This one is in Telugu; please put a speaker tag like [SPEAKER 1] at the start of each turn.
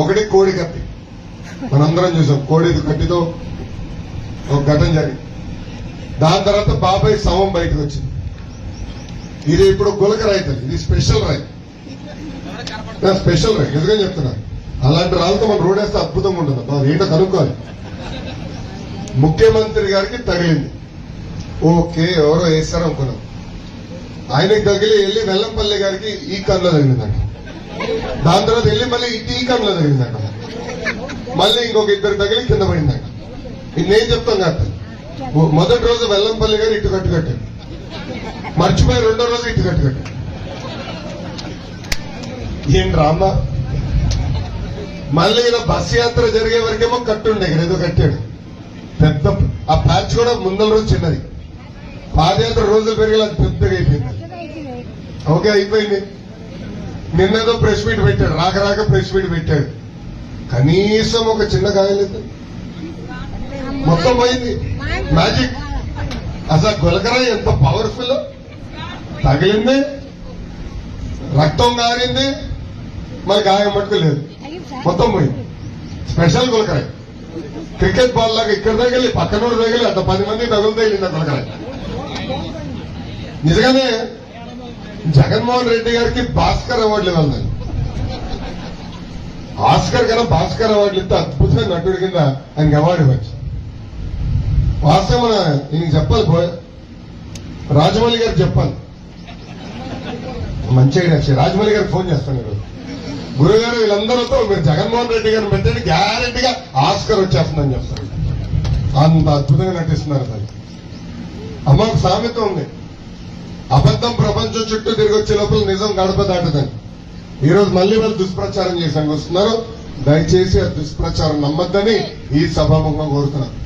[SPEAKER 1] ఒకటి కోడి కత్తి. మనందరం చూసాం కోడి కత్తితో ఒక ఘటన జరిగింది. దాని తర్వాత బాబాయ్ శవం బయటకు వచ్చింది. ఇది ఇప్పుడు గులక రైతు ఇది స్పెషల్ రైతు. స్పెషల్ రైతు ఎందుకని చెప్తున్నా? అలాంటి రాళ్ళతో మనం రోడ్ వేస్తే అద్భుతంగా ఉంటుంది. బాబు ఏంటో కనుక్కోవాలి. ముఖ్యమంత్రి గారికి తగిలింది. ఓకే ఎవరో వేస్తారు అనుకున్నాం. ఆయనకి తగిలి వెళ్ళి వెల్లంపల్లి గారికి ఈ కన్నులో తగిలిందండి దాని తర్వాత వెళ్ళి మళ్ళీ ఇటు ఈ తగిలిందంట మళ్ళీ ఇంకొక ఇద్దరు తగిలి కింద పడిందంట. ఇది నేను చెప్తాం కాదు. మొదటి రోజు వెల్లంపల్లి గారు ఇటు కట్టు కట్టాడు మర్చిపోయి రెండో రోజు ఇటు కట్టు కట్టాడు ఏం రామ్మ మళ్ళీ ఈయన బస్ యాత్ర జరిగే వరకేమో కట్టుండే ఇక్కడ ఏదో కట్టాడు. పెద్ద ఆ ప్యాచ్ కూడా ముందల రోజు చిన్నది. పాదయాత్ర రోజులు పెరిగేలా పెద్దగా అయిపోయింది. ఓకే అయిపోయింది. నిన్నేదో ప్రెస్ మీట్ పెట్టాడు రాక రాక ప్రెస్ మీట్ పెట్టాడు. కనీసం ఒక చిన్న గాయలేదు మొత్తం పోయింది. మ్యాజిక్ అసలు గులకరా ఎంత పవర్ఫుల్ తగిలింది. రక్తం గారింది. మరి గాయం మటుకు లేదు. మొత్తం పోయింది. స్పెషల్ గులకరాయ్ క్రికెట్ బాల్ లాగా ఇక్కడ తగిలి పక్కనోడు తగిలి అంత పది మంది తగులు తగిలింది ఆ గులకరాయ్ నిజంగానే జగన్మోహన్ రెడ్డి గారికి భాస్కర్ అవార్డులు ఇవ్వాలి ఆస్కర్ కన్నా భాస్కర్ అవార్డులు ఇస్తే అద్భుతమైన నటుడి కింద ఆయనకి అవార్డు ఇవ్వచ్చు. వాస్తవం మన ఈయనకి చెప్పాలి రాజమౌళి గారు చెప్పాలి. మంచి ఐడియా వచ్చి రాజమౌళి గారికి ఫోన్ చేస్తాను ఈరోజు. గురుగారు వీళ్ళందరితో మీరు జగన్మోహన్ రెడ్డి గారిని పెట్టండి గ్యారెంటీగా ఆస్కర్ వచ్చేస్తుందని చెప్తారు అంత అద్భుతంగా నటిస్తున్నారు సార్ అమ్మ సామెత ఉంది. అబద్ధం ప్రపంచం చుట్టూ తిరిగి వచ్చే లోపల నిజం గడప దాటుదని. ఈరోజు మళ్ళీ వాళ్ళు దుష్ప్రచారం చేసానికి వస్తున్నారు. దయచేసి ఆ దుష్ప్రచారం నమ్మద్దని ఈ సభాముఖం కోరుతున్నాను.